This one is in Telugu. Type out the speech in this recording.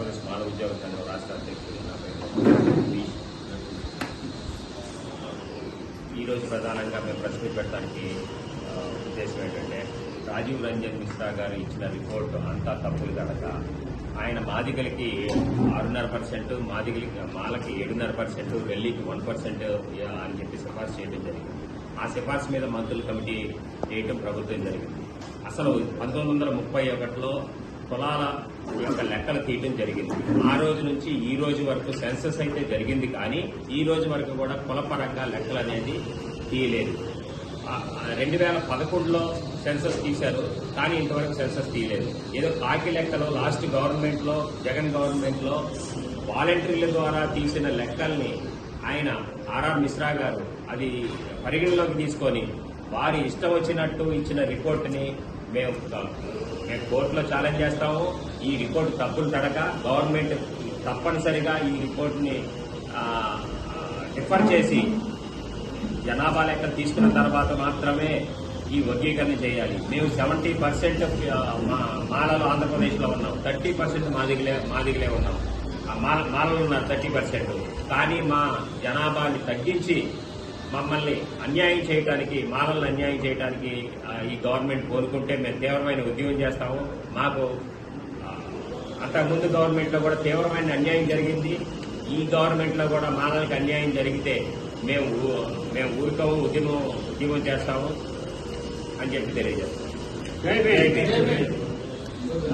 ఆంధ్రప్రదేశ్ మానవ ఉద్యోగ సంఘం రాష్ట్ర అధ్యక్షుడు నా పేరు ఈరోజు ప్రధానంగా మేము ప్రశ్న పెట్టడానికి ఉద్దేశం ఏంటంటే రాజీవ్ రంజన్ మిశ్రా గారు ఇచ్చిన రిపోర్ట్ అంతా తప్పులు కనుక ఆయన మాదిగలకి ఆరున్నర పర్సెంట్ మాదిగలకి మాలకి ఏడున్నర పర్సెంట్ వెళ్ళికి వన్ పర్సెంట్ అని చెప్పి సిఫార్సు చేయడం జరిగింది. ఆ సిఫార్సు మీద మంత్రుల కమిటీ చేయడం ప్రభుత్వం జరిగింది. అసలు పంతొమ్మిది వందల ముప్పై ఒకటిలో కులాల యొక్క లెక్కలు తీయటం జరిగింది. ఆ రోజు నుంచి ఈ రోజు వరకు సెన్సస్ అయితే జరిగింది కానీ ఈ రోజు వరకు కూడా కులపరంగా లెక్కలు అనేది తీయలేదు. రెండు వేల పదకొండులో సెన్సస్ తీశారు కానీ ఇంతవరకు సెన్సస్ తీయలేదు. ఏదో కాకి లెక్కలో లాస్ట్ గవర్నమెంట్లో జగన్ గవర్నమెంట్లో వాలంటీర్ల ద్వారా తీసిన లెక్కల్ని ఆయన ఆర్ఆర్ మిశ్రా గారు అది పరిగణలోకి తీసుకొని వారి ఇష్టం వచ్చినట్టు ఇచ్చిన రిపోర్ట్ని మేము మేము కోర్టులో ఛాలెంజ్ చేస్తాము ఈ రిపోర్ట్ తప్పులు తడక గవర్నమెంట్ తప్పనిసరిగా ఈ రిపోర్ట్ని రిఫర్ చేసి జనాభా లెక్కలు తీసుకున్న తర్వాత మాత్రమే ఈ వర్గీకరణ చేయాలి. మేము సెవెంటీ పర్సెంట్ మాలలు ఆంధ్రప్రదేశ్లో ఉన్నాం. థర్టీ పర్సెంట్ మాదిగలే మాదిగలే ఉన్నాం. ఆ మాలలు ఉన్నారు థర్టీ పర్సెంట్ కానీ మా జనాభాని తగ్గించి మమ్మల్ని అన్యాయం చేయడానికి మాలలను అన్యాయం చేయడానికి ఈ గవర్నమెంట్ కోరుకుంటే మేము తీవ్రమైన ఉద్యమం చేస్తాము. మాకు అంతకుముందు గవర్నమెంట్లో కూడా తీవ్రమైన అన్యాయం జరిగింది. ఈ గవర్నమెంట్లో కూడా మానవులకు అన్యాయం జరిగితే మేము మేము ఊరుకోము ఉద్యమం ఉద్యమం చేస్తాము అని చెప్పి తెలియజేస్తాం.